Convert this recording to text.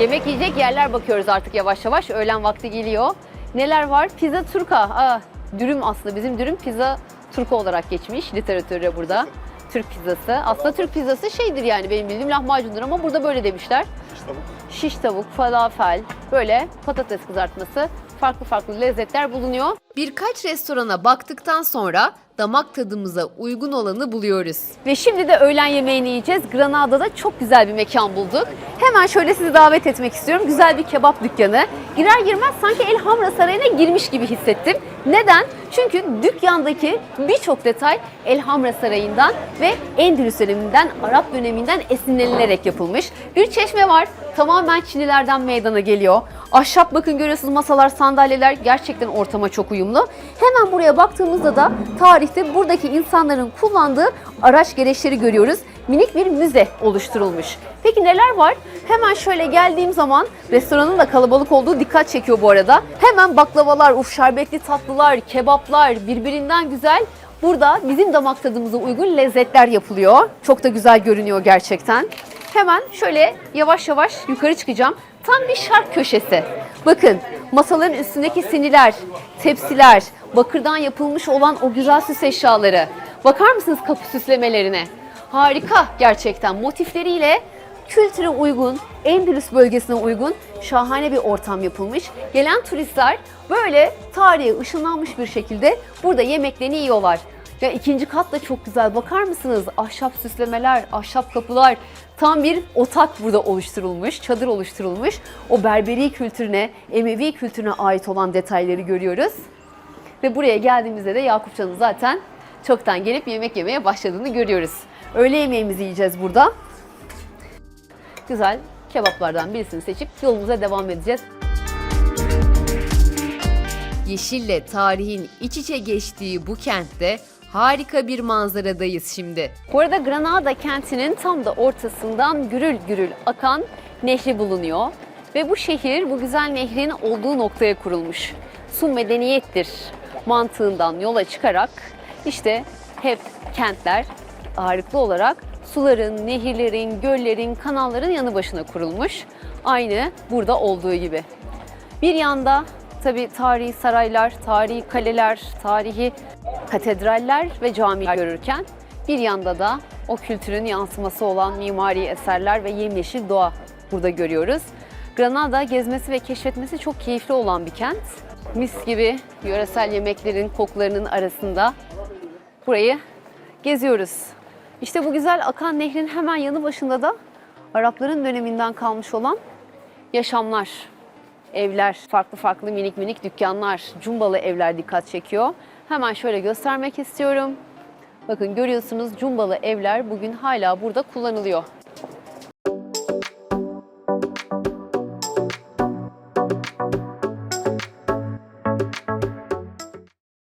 Yemek yiyecek yerler bakıyoruz artık yavaş yavaş. Öğlen vakti geliyor. Neler var? Pizza turka. Aa, dürüm aslında bizim dürüm pizza turka olarak geçmiş literatürde burada. Türk pizzası. Aslında Türk pizzası şeydir yani benim bildiğim lahmacundur ama burada böyle demişler. Şiş tavuk, falafel, böyle patates kızartması, farklı farklı lezzetler bulunuyor. Birkaç restorana baktıktan sonra damak tadımıza uygun olanı buluyoruz. Ve şimdi de öğlen yemeğini yiyeceğiz. Granada'da çok güzel bir mekan bulduk. Hemen şöyle sizi davet etmek istiyorum. Güzel bir kebap dükkanı. Girer girmez sanki El Hamra Sarayı'na girmiş gibi hissettim. Neden? Çünkü dükkandaki birçok detay El Hamra Sarayı'ndan ve Endülüs döneminden, Arap döneminden esinlenilerek yapılmış. Bir çeşme var. Tamamen Çinilerden meydana geliyor. Ahşap bakın görüyorsunuz masalar, sandalyeler gerçekten ortama çok uyumlu. Hemen buraya baktığımızda da tarihte buradaki insanların kullandığı araç gereçleri görüyoruz. Minik bir müze oluşturulmuş. Peki neler var? Hemen şöyle geldiğim zaman restoranın da kalabalık olduğu dikkat çekiyor bu arada. Hemen baklavalar, uf şerbetli tatlılar, kebaplar birbirinden güzel. Burada bizim damak tadımıza uygun lezzetler yapılıyor. Çok da güzel görünüyor gerçekten. Hemen şöyle yavaş yavaş yukarı çıkacağım. Tam bir şark köşesi. Bakın masaların üstündeki siniler, tepsiler, bakırdan yapılmış olan o güzel süs eşyaları. Bakar mısınız kapı süslemelerine? Harika gerçekten motifleriyle kültüre uygun, Endülüs bölgesine uygun şahane bir ortam yapılmış. Gelen turistler böyle tarihe ışınlanmış bir şekilde burada yemeklerini yiyorlar. Ya ikinci kat da çok güzel. Bakar mısınız? Ahşap süslemeler, ahşap kapılar. Tam bir otak burada oluşturulmuş, çadır oluşturulmuş. O Berberi kültürüne, Emevi kültürüne ait olan detayları görüyoruz. Ve buraya geldiğimizde de Yakupcan'ın zaten çoktan gelip yemek yemeye başladığını görüyoruz. Öğle yemeğimizi yiyeceğiz burada. Güzel kebaplardan birisini seçip yolumuza devam edeceğiz. Yeşille tarihin iç içe geçtiği bu kentte harika bir manzaradayız şimdi. Bu arada Granada kentinin tam da ortasından gürül gürül akan nehri bulunuyor. Ve bu şehir bu güzel nehrin olduğu noktaya kurulmuş. Su medeniyettir mantığından yola çıkarak işte hep kentler ağırlıklı olarak suların, nehirlerin, göllerin, kanalların yanı başına kurulmuş. Aynı burada olduğu gibi. Bir yanda tabii tarihi saraylar, tarihi kaleler, tarihi katedraller ve camiler görürken bir yanda da o kültürün yansıması olan mimari eserler ve yemyeşil doğa burada görüyoruz. Granada gezmesi ve keşfetmesi çok keyifli olan bir kent. Mis gibi yöresel yemeklerin kokularının arasında burayı geziyoruz. İşte bu güzel akan nehrin hemen yanı başında da Arapların döneminden kalmış olan yaşamlar, evler, farklı farklı minik minik dükkanlar, cumbalı evler dikkat çekiyor. Hemen şöyle göstermek istiyorum. Bakın görüyorsunuz cumbalı evler bugün hala burada kullanılıyor.